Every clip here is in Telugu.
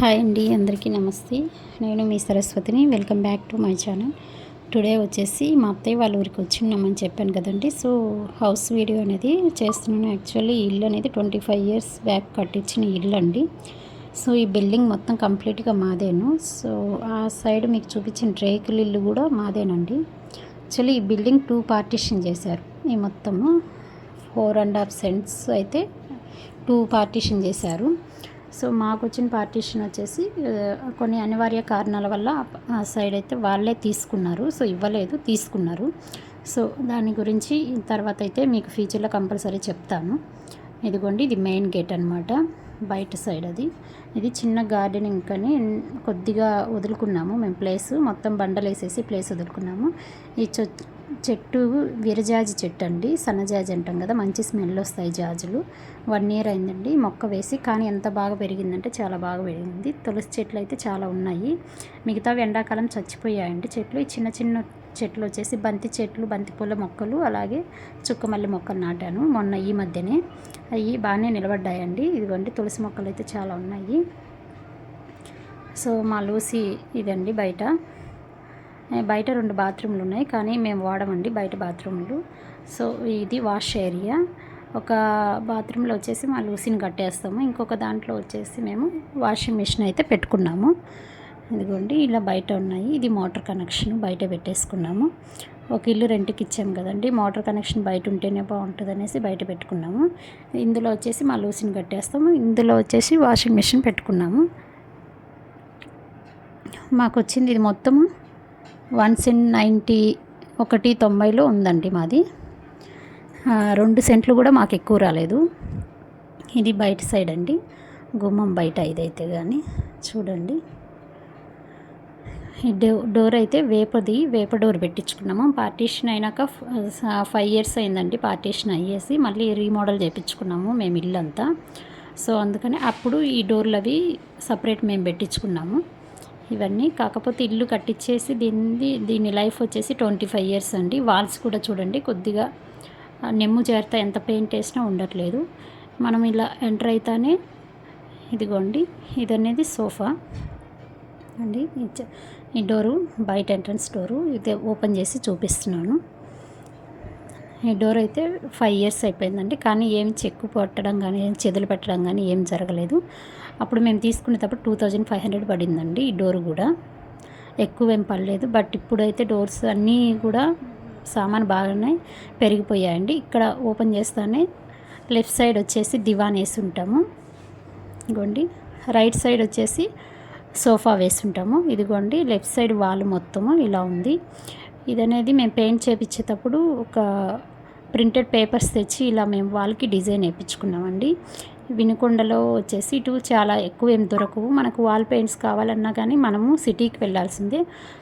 హాయ్ అండి అందరికీ నమస్తే. నేను మీ సరస్వతిని welcome back to my channel. Today వచ్చేసి మా అత్తయ్య వాళ్ళ ఊరికి వచ్చిన్నామని చెప్పాను కదండి. సో హౌస్ వీడియో అనేది చేస్తున్నాను. యాక్చువల్లీ ఇల్లు అనేది ట్వంటీ ఫైవ్ ఇయర్స్ బ్యాక్ కట్టించిన ఇల్లు అండి. సో ఈ బిల్డింగ్ మొత్తం కంప్లీట్గా మాదేను. సో ఆ సైడ్ మీకు చూపించిన రేకుల ఇల్లు కూడా మాదేనండి. యాక్చువల్లీ ఈ బిల్డింగ్ టూ పార్టీషన్ చేశారు. ఈ మొత్తము ఫోర్ అండ్ హాఫ్ సెంట్స్ అయితే టూ పార్టీషన్ చేశారు. సో మాకు వచ్చిన పార్టీషన్ వచ్చేసి కొన్ని అనివార్య కారణాల వల్ల ఆ సైడ్ అయితే వాళ్ళే తీసుకున్నారు. సో ఇవ్వలేదు తీసుకున్నారు. సో దాని గురించి తర్వాత అయితే మీకు ఫ్యూచర్లో కంపల్సరీ చెప్తాను. ఇదిగోండి ఇది మెయిన్ గేట్ అనమాట బయట సైడ్ అది. ఇది చిన్న గార్డెనింగ్ కానీ కొద్దిగా వదులుకున్నాము మేము ప్లేస్ మొత్తం బండలు వేసేసి ప్లేస్ వదులుకున్నాము. ఈ చెట్టు విరజాజి చెట్టు అండి సన్నజాజి అంటాం కదా మంచి స్మెల్ వస్తాయి జాజులు. వన్ ఇయర్ అయిందండి మొక్క వేసి కానీ ఎంత బాగా పెరిగిందంటే చాలా బాగా పెరిగింది. తులసి చెట్లు అయితే చాలా ఉన్నాయి. మిగతావి ఎండాకాలం చచ్చిపోయాయండి చెట్లు. ఈ చిన్న చిన్న చెట్లు వచ్చేసి బంతి చెట్లు బంతి పూల మొక్కలు అలాగే చుక్కమల్లి మొక్కలు నాటాను మొన్న ఈ మధ్యనే. అవి బాగానే నిలబడ్డాయండి. ఇదిగోండి తులసి మొక్కలు అయితే చాలా ఉన్నాయి. సో మా లూసి ఇదండి బయట. బయట రెండు బాత్రూమ్లు ఉన్నాయి కానీ మేము వాడమండి బయట బాత్రూమ్లు. సో ఇది వాష్ ఏరియా. ఒక బాత్రూంలో వచ్చేసి మా లూసిని కట్టేస్తాము. ఇంకొక దాంట్లో వచ్చేసి మేము వాషింగ్ మిషన్ అయితే పెట్టుకున్నాము. ఇదిగోండి ఇలా బయట ఉన్నాయి. ఇది మోటార్ కనెక్షన్ బయట పెట్టేసుకున్నాము. ఒక ఇల్లు రెంట్కి ఇచ్చాము కదండి. మోటార్ కనెక్షన్ బయట ఉంటేనే బాగుంటుంది అనేసి బయట పెట్టుకున్నాము. ఇందులో వచ్చేసి మా లూసిని కట్టేస్తాము. ఇందులో వచ్చేసి వాషింగ్ మిషన్ పెట్టుకున్నాము. మాకు వచ్చింది ఇది మొత్తము వన్స్ ఇన్ నైంటీ ఒకటి తొంభైలో ఉందండి మాది. రెండు సెంట్లు కూడా మాకు ఎక్కువ రాలేదు. ఇది బయట సైడ్ అండి. గుమ్మం బయట ఇదైతే కానీ చూడండి. ఈ డో డోర్ అయితే వేపది వేప డోర్ పెట్టించుకున్నాము. పార్టీషన్ అయినాక ఫైవ్ ఇయర్స్ అయిందండి పార్టీషన్ అయ్యేసి మళ్ళీ రీమోడల్ చేయించుకున్నాము మేము ఇల్లు అంతా సో అందుకని అప్పుడు ఈ డోర్లు అవి సపరేట్ మేము పెట్టించుకున్నాము. ఇవన్నీ. కాకపోతే ఇల్లు కట్టించేసి దీన్ని దీని లైఫ్ వచ్చేసి ట్వంటీ ఫైవ్ ఇయర్స్ అండి. వాల్స్ కూడా చూడండి కొద్దిగా నెమ్ము చేరత ఎంత పెయింట్ వేసినా ఉండట్లేదు. మనం ఇలా ఎంటర్ అయితేనే ఇదిగోండి ఇది అనేది సోఫా అండి. ఈ డోరు బయట ఎంట్రన్స్ డోరు ఇది ఓపెన్ చేసి చూపిస్తున్నాను. ఈ డోర్ అయితే ఫైవ్ ఇయర్స్ అయిపోయిందండి. కానీ ఏం చెక్కు పట్టడం కానీ ఏం చెదులు పెట్టడం కానీ ఏం జరగలేదు. అప్పుడు మేము తీసుకునేటప్పుడు టూ థౌజండ్ ఫైవ్ హండ్రెడ్ పడిందండి ఈ డోర్ కూడా. ఎక్కువ ఏం పడలేదు. బట్ ఇప్పుడైతే డోర్స్ అన్నీ కూడా సామాన్ బాగానే పెరిగిపోయాయండి. ఇక్కడ ఓపెన్ చేస్తానే లెఫ్ట్ సైడ్ వచ్చేసి దివాన్ వేసి ఉంటాము. ఇదిగోండి. రైట్ సైడ్ వచ్చేసి సోఫా వేసుంటాము ఇదిగోండి. లెఫ్ట్ సైడ్ వాల్ మొత్తము ఇలా ఉంది. ఇది అనేది మేము పెయింట్ చేపించేటప్పుడు ఒక ప్రింటెడ్ పేపర్స్ తెచ్చి ఇలా మేము వాళ్ళకి డిజైన్ వేయించుకున్నామండి. వినుకొండలో వచ్చేసి ఇటు చాలా ఎక్కువ ఏం దొరకవు. మనకు వాల్ పెయింట్స్ కావాలన్నా కానీ మనము సిటీకి వెళ్ళాల్సిందే.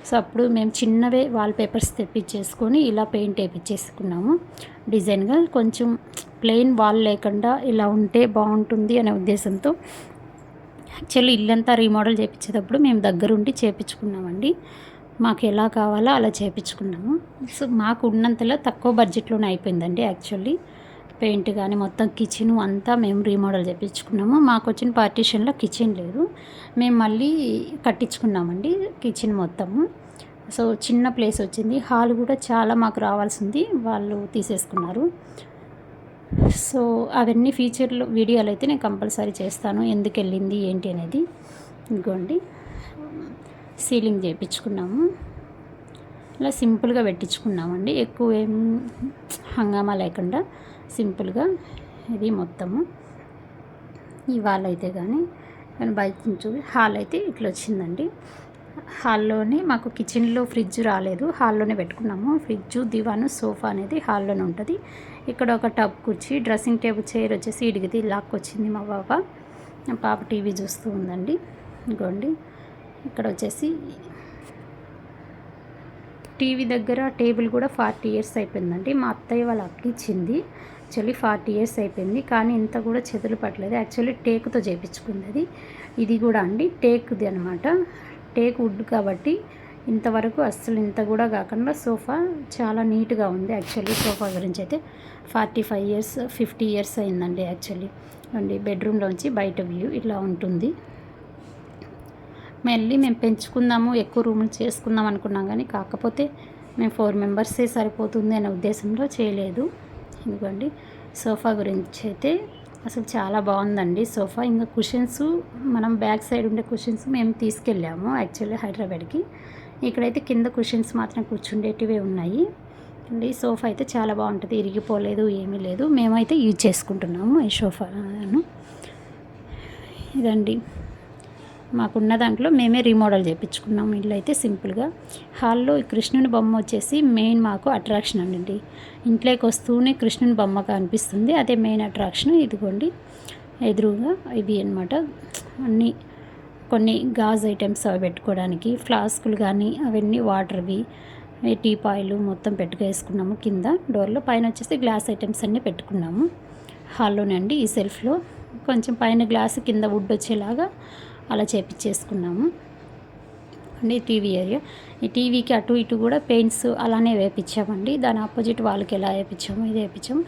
సో అప్పుడు మేము చిన్నవే వాల్ పేపర్స్ తెప్పించేసుకొని ఇలా పెయింట్ వేయించేసుకున్నాము. డిజైన్గా కొంచెం ప్లెయిన్ వాల్ లేకుండా ఇలా ఉంటే బాగుంటుంది అనే ఉద్దేశంతో యాక్చువల్లీ ఇల్లంతా రీమోడల్ చేయించేటప్పుడు మేము దగ్గరుండి చేపించుకున్నామండి మాకు ఎలా కావాలో అలా చేపించుకున్నాము. సో మాకు ఉన్నంతలో తక్కువ బడ్జెట్లోనే అయిపోయిందండి యాక్చువల్లీ. పెయింట్ కానీ మొత్తం కిచెన్ అంతా మేము రీమోడల్ చేయించుకున్నాము మాకు వచ్చిన పార్టీషన్లో కిచెన్ లేదు. మేము మళ్ళీ కట్టించుకున్నామండి కిచెన్ మొత్తము. సో చిన్న ప్లేస్ వచ్చింది. హాల్ కూడా చాలా మాకు రావాల్సింది వాళ్ళు తీసేసుకున్నారు. సో అవన్నీ ఫీచర్లు వీడియోలు అయితే నేను కంపల్సరీ చేస్తాను. ఎందుకు వెళ్ళింది ఏంటి అనేది. ఇదిగోండి. సీలింగ్ చేయించుకున్నాము ఇలా సింపుల్గా పెట్టించుకున్నామండి. ఎక్కువ ఏం హంగామా లేకుండా సింపుల్గా ఇది మొత్తము. ఇవాళ అయితే కానీ నేను బయట నుంచి హాల్ అయితే ఇట్లా వచ్చిందండి. హాల్లోనే మాకు కిచెన్లో ఫ్రిడ్జ్ రాలేదు. హాల్లోనే పెట్టుకున్నాము. ఫ్రిడ్జ్ దివాను సోఫా అనేది హాల్లోనే ఉంటుంది. ఇక్కడ ఒక టబ్ కుర్చీ డ్రెస్సింగ్ టేబుల్ చైర్ వచ్చేసి ఇడిగిది లాక్కొచ్చింది మా బాబా మా పాప టీవీ చూస్తూ ఉందండి. ఇదిగోండి ఇక్కడ వచ్చేసి టీవీ దగ్గర టేబుల్ కూడా ఫార్టీ ఇయర్స్ అయిపోయిందండి. మా అత్తయ్య వాళ్ళ అక్క ఇచ్చింది. యాక్చువల్లీ ఫార్టీ ఇయర్స్ అయిపోయింది. కానీ ఇంత కూడా చెదులు పట్టలేదు. యాక్చువల్లీ టేకుతో చేపించుకుంది అది ఇది కూడా అండి. టేక్ది అనమాట టేక్ వుడ్ కాబట్టి ఇంతవరకు అస్సలు ఇంత కూడా కాకుండా సోఫా చాలా నీట్గా ఉంది. యాక్చువల్లీ సోఫా గురించి అయితే forty five years fifty years అయిందండి యాక్చువల్లీ. అండి బెడ్రూమ్లోంచి బయట వ్యూ ఇలా ఉంటుంది. మళ్ళీ మేము పెంచుకుందాము ఎక్కువ రూములు చేసుకుందాం అనుకున్నాం కానీ కాకపోతే మేము ఫోర్ మెంబర్సే సరిపోతుంది అనే ఉద్దేశంలో చేయలేదు. ఎందుకండి సోఫా గురించి అయితే అసలు చాలా బాగుందండి సోఫా. ఇంకా కుషన్స్ మనం బ్యాక్ సైడ్ ఉండే కుషన్స్ మేము తీసుకెళ్ళాము యాక్చువల్లీ హైదరాబాద్కి. ఇక్కడైతే కింద కుషన్స్ మాత్రం కూర్చుండేటివే ఉన్నాయి. అండి సోఫా అయితే చాలా బాగుంటుంది ఇరిగిపోలేదు ఏమీ లేదు. మేమైతే యూజ్ చేసుకుంటున్నాము ఈ సోఫాను. ఇదండి. మాకున్న దాంట్లో మేమే రీమోడల్ చేయించుకున్నాము ఇల్లు అయితే సింపుల్గా. హాల్లో ఈ కృష్ణుని బొమ్మ వచ్చేసి మెయిన్ మాకు అట్రాక్షన్ అండి. ఇంట్లోకి వస్తూనే కృష్ణుని బొమ్మ కనిపిస్తుంది. అదే మెయిన్ అట్రాక్షన్ ఇదిగోండి. ఎదురుగా ఇవి అనమాట అన్నీ కొన్ని గాజ్ ఐటమ్స్ అవి పెట్టుకోవడానికి ఫ్లాస్కులు కానీ అవన్నీ వాటర్వి టీ పాయిలు మొత్తం పెట్టుకేసుకున్నాము కింద డోర్లో. పైన వచ్చేసి గ్లాస్ ఐటమ్స్ అన్నీ పెట్టుకున్నాము. హాల్లోనే అండి ఈ సెల్ఫ్లో కొంచెం పైన గ్లాస్ కింద వుడ్ వచ్చేలాగా అలా చేపించేసుకున్నాము అండి టీవీ ఏరియా. ఈ టీవీకి అటు ఇటు కూడా పెయింట్స్ అలానే వేపించామండి దాని ఆపోజిట్ వాళ్ళకి ఎలా వేపించాము ఇది వేపించాము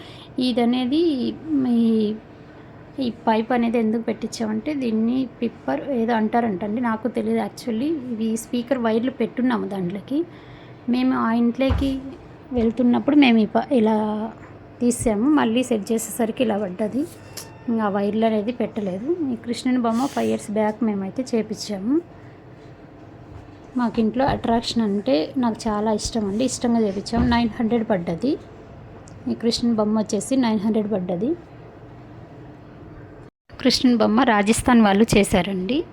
ఇది అనేది ఈ ఈ పైప్ అనేది ఎందుకు పెట్టించామంటే దీన్ని పిప్పర్ ఏదో అంటారంటండి. నాకు తెలియదు యాక్చువల్లీ. ఇవి స్పీకర్ వైర్లు పెట్టున్నాము దాంట్లోకి. మేము ఆ ఇంట్లోకి వెళ్తున్నప్పుడు మేము ఇలా తీసాము. మళ్ళీ సెట్ చేసేసరికి ఇలా పడ్డది. ఇంకా వైర్లు అనేది పెట్టలేదు. ఈ కృష్ణుని బొమ్మ ఫైవ్ ఇయర్స్ బ్యాక్ మేమైతే చేపించాము. మాకు ఇంట్లో అట్రాక్షన్ అంటే నాకు చాలా ఇష్టం అండి. ఇష్టంగా చేపించాము. నైన్ హండ్రెడ్ పడ్డది. ఈ కృష్ణుని బొమ్మ వచ్చేసి నైన్ హండ్రెడ్ పడ్డది. కృష్ణుని బొమ్మ రాజస్థాన్ వాళ్ళు చేశారండి.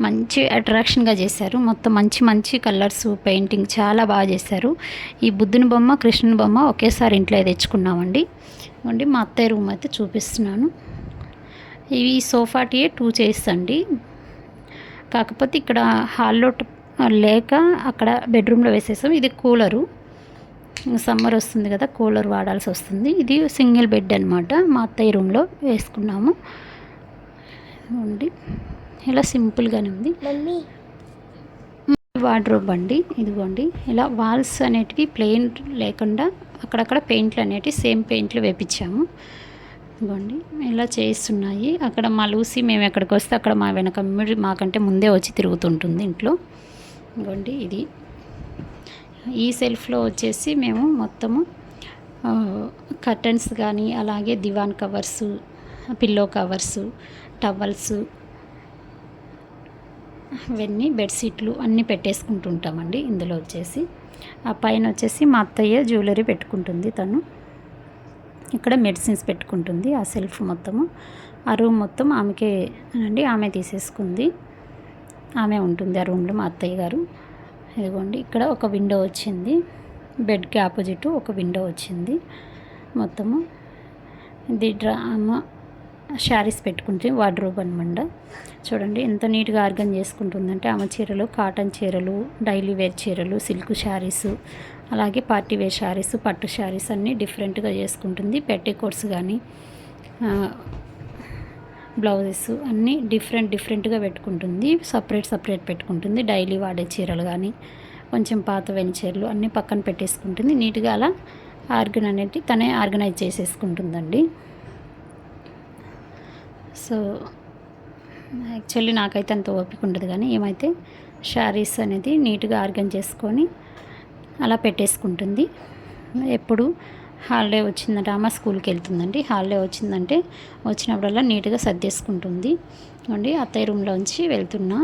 మంచి అట్రాక్షన్గా చేశారు. మొత్తం మంచి మంచి కలర్స్ పెయింటింగ్ చాలా బాగా చేశారు. ఈ బుద్ధుని బొమ్మ కృష్ణుని బొమ్మ ఒకేసారి ఇంట్లో తెచ్చుకున్నామండి. అండి మా అత్తయ్య రూమ్ అయితే చూపిస్తున్నాను. ఇవి సోఫా టీ టూ చైర్స్ అండి. కాకపోతే ఇక్కడ హాల్లో లేక అక్కడ బెడ్రూమ్లో వేసేసాం. ఇది కూలరు. సమ్మర్ వస్తుంది కదా కూలర్ వాడాల్సి వస్తుంది. ఇది సింగిల్ బెడ్ అనమాట మా అత్తయ్య రూమ్లో వేసుకున్నాము. ఉండి ఇలా సింపుల్గానే ఉంది. వార్డ్రోబ్ అండి. ఇదిగోండి. ఇలా వాల్స్ అనేటివి ప్లెయిన్ లేకుండా అక్కడక్కడ పెయింట్లు అనేటివి సేమ్ పెయింట్లు వేపించాము. ఇదిగోండి ఇలా చేస్తున్నాయి. అక్కడ మా లూసి మేము ఎక్కడికి వస్తే అక్కడ మా వెనక మాకంటే ముందే వచ్చి తిరుగుతుంటుంది ఇంట్లో. ఇదిగోండి ఇది. ఈ సెల్ఫ్లో వచ్చేసి మేము మొత్తము కర్టన్స్ కానీ అలాగే దివాన్ కవర్స్ పిల్లో కవర్స్ టవల్స్ ఇవన్నీ బెడ్షీట్లు అన్నీ పెట్టేసుకుంటుంటామండి ఇందులో వచ్చేసి. ఆ పైన వచ్చేసి మా అత్తయ్య జ్యువెలరీ పెట్టుకుంటుంది తను. ఇక్కడ మెడిసిన్స్ పెట్టుకుంటుంది ఆ సెల్ఫ్ మొత్తము. ఆ రూమ్ మొత్తం ఆమెకే అండి ఆమె తీసేసుకుంది. ఆమె ఉంటుంది ఆ రూమ్లో మా అత్తయ్య గారు. ఇదిగోండి ఇక్కడ ఒక విండో వచ్చింది. బెడ్కి ఆపోజిట్ ఒక విండో వచ్చింది మొత్తము. ఇది డ్రామా శారీస్ పెట్టుకుంటే వార్డ్రోబ్ అనమాట చూడండి ఎంత నీట్గా ఆర్గన్ చేసుకుంటుందంటే ఆమె చీరలు కాటన్ చీరలు డైలీ వేర్ చీరలు సిల్క్ శారీస్ అలాగే పార్టీ వేర్ శారీస్ పట్టు శారీస్ అన్నీ డిఫరెంట్గా చేసుకుంటుంది. పెట్టికోట్స్ కానీ బ్లౌజెస్ అన్నీ డిఫరెంట్ డిఫరెంట్గా పెట్టుకుంటుంది. సపరేట్ సపరేట్ పెట్టుకుంటుంది. డైలీ వాడే చీరలు కానీ కొంచెం పాత చీరలు అన్నీ పక్కన పెట్టేసుకుంటుంది. నీట్గా అలా ఆర్గన్ అనేది తనే ఆర్గనైజ్ చేసేసుకుంటుందండి. సో యాక్చువల్లీ నాకైతే అంత ఓపిక ఉండదు కానీ ఏమైతే శారీస్ అనేది నీట్గా ఆర్గన్ చేసుకొని అలా పెట్టేసుకుంటుంది. ఎప్పుడు హాలిడే వచ్చిందంటే అమ్మ స్కూల్కి వెళ్తుందండి. హాలిడే వచ్చిందంటే వచ్చినప్పుడల్లా నీట్గా సర్దేసుకుంటుంది. అండి అత్తయ్య రూమ్లోంచి వెళ్తున్నా.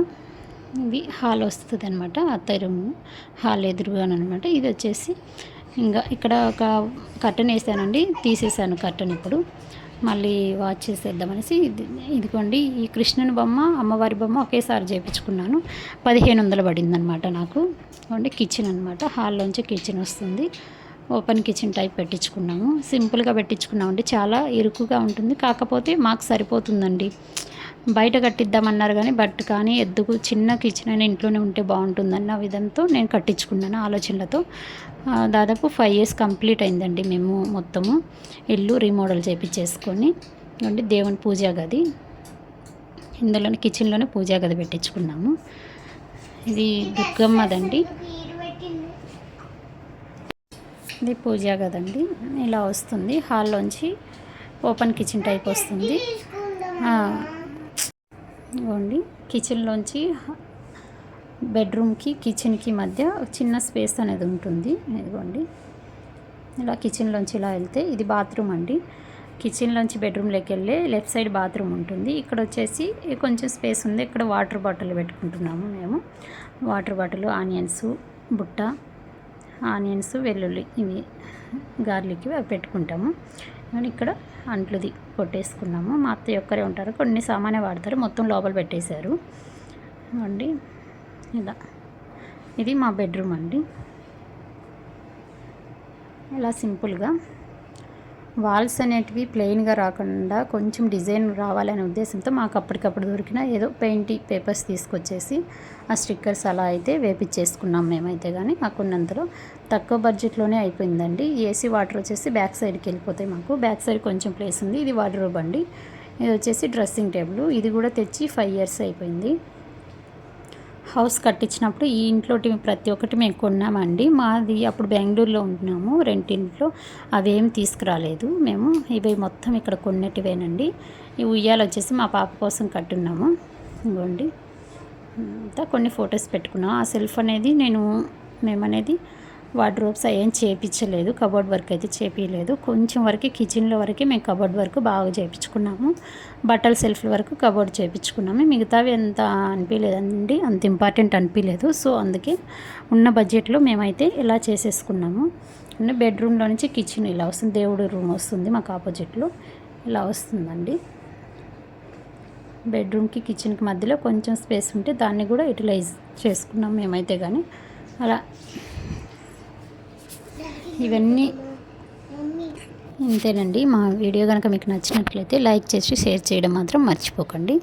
ఇది హాల్ వస్తుంది అనమాట అత్తయ్య రూమ్ హాల్ ఎదురుగానమాట ఇది వచ్చేసి ఇంకా ఇక్కడ ఒక కట్టన్ వేసానండి తీసేసాను కట్టన్ ఇప్పుడు. మళ్ళీ వాచ్ చేసేద్దామనేసి ఇది ఇదిగోండి ఈ కృష్ణుని బొమ్మ అమ్మవారి బొమ్మ ఒకేసారి చేయించుకున్నాను పదిహేను వందలు పడింది అనమాట నాకు అంటే కిచెన్ అనమాట హాల్లోంచి కిచెన్ వస్తుంది. ఓపెన్ కిచెన్ టైప్ పెట్టించుకున్నాము. సింపుల్గా పెట్టించుకున్నామండి. చాలా ఇరుకుగా ఉంటుంది. కాకపోతే మాకు సరిపోతుందండి. బయట కట్టిద్దామన్నారు కానీ బట్ కానీ ఎద్దుకు చిన్న కిచెన్ అయినా ఇంట్లోనే ఉంటే బాగుంటుందన్న విధంతో నేను కట్టించుకున్నాను ఆలోచనలతో. దాదాపు ఫైవ్ ఇయర్స్ కంప్లీట్ అయిందండి మేము మొత్తము. ఇల్లు రీమోడల్ చేపించేసుకొని అంటే దేవుని పూజా గది. ఇందులోనే కిచెన్లోనే పూజా గది పెట్టించుకున్నాము. ఇది దుర్గమ్మదండి. ఇది పూజా గదండి. ఇలా వస్తుంది. హాల్లోంచి ఓపెన్ కిచెన్ టైప్ వస్తుంది. ఇవ్వండి కిచెన్లోంచి బెడ్రూమ్కి కిచెన్కి మధ్య చిన్న స్పేస్ అనేది ఉంటుంది. ఇదిగోండి. ఇలా కిచెన్లోంచి ఇలా వెళ్తే ఇది బాత్రూమ్ అండి. కిచెన్లోంచి బెడ్రూమ్లోకి వెళ్ళే లెఫ్ట్ సైడ్ బాత్రూమ్ ఉంటుంది. ఇక్కడ వచ్చేసి కొంచెం స్పేస్ ఉంది. ఇక్కడ వాటర్ బాటిల్ పెట్టుకుంటున్నాము మేము. వాటర్ బాటిల్ ఆనియన్స్ బుట్ట ఆనియన్స్ వెల్లుల్లి ఇవి గార్లిక్ అవి పెట్టుకుంటాము. ఇక్కడ అంట్లుది. కొట్టేసుకున్నాము. మా అత్తయ్య ఒక్కరే ఉంటారు. కొన్ని సామానే వాడతారు. మొత్తం లోపల పెట్టేశారు. అండి ఇలా. ఇది మా బెడ్రూమ్ అండి. ఇలా సింపుల్గా. వాల్స్ అనేటివి ప్లెయిన్గా రాకుండా కొంచెం డిజైన్ రావాలనే ఉద్దేశంతో మాకు అప్పటికప్పుడు దొరికిన ఏదో పెయింటి పేపర్స్ తీసుకొచ్చేసి ఆ స్టిక్కర్స్ అలా అయితే వేపించేసుకున్నాం మేమైతే కానీ మాకున్నంతలో తక్కువ బడ్జెట్లోనే అయిపోయిందండి. ఏసీ వాటర్ వచ్చేసి బ్యాక్ సైడ్కి వెళ్ళిపోతాయి మాకు. బ్యాక్ సైడ్ కొంచెం ప్లేస్ ఉంది. ఇది వాటర్ అండి. ఇది వచ్చేసి డ్రెస్సింగ్ టేబుల్. ఇది కూడా తెచ్చి ఫైవ్ ఇయర్స్ అయిపోయింది. హౌస్ కట్టించినప్పుడు ఈ ఇంట్లో ప్రతి ఒక్కటి మేము కొన్నామండి. మాది అప్పుడు బెంగళూరులో ఉంటున్నాము రెంటింట్లో అవేం తీసుకురాలేదు మేము. ఇవి మొత్తం ఇక్కడ కొన్నటివేనండి. ఈ ఉయ్యాలు వచ్చేసి మా పాప కోసం కట్టున్నాము. ఇవ్వండి అంతా కొన్ని ఫొటోస్ పెట్టుకున్నాం. ఆ సెల్ఫ్ అనేది నేను మేమనేది వార్డ్రోబ్స్ ఏం చేయించలేదు కబోర్డ్ వర్క్ అయితే చేపించలేదు కొంచెం వరకు కిచెన్లో వరకు మేము కబోర్డ్ వర్క్ బాగా చేయించుకున్నాము బట్టల సెల్ఫ్ వరకు కబోర్డ్ చేయించుకున్నాము మిగతావి ఎంత అనిపించలేదండి అంత ఇంపార్టెంట్ అనిపించలేదు సో అందుకే ఉన్న బడ్జెట్లో మేమైతే ఇలా చేసేసుకున్నాము. బెడ్రూమ్లో నుంచి కిచెన్ ఇలా వస్తుంది దేవుడు రూమ్ వస్తుంది మాకు ఆపోజిట్లో. ఇలా వస్తుందండి. బెడ్రూమ్కి కిచెన్కి మధ్యలో కొంచెం స్పేస్ ఉంటే దాన్ని కూడా యూటిలైజ్ చేసుకున్నాం మేమైతే కానీ అలా ఇవన్నీ ఇంతేనండి. మా వీడియో కనుక మీకు నచ్చినట్లయితే లైక్ చేసి షేర్ చేయడం మాత్రం మర్చిపోకండి.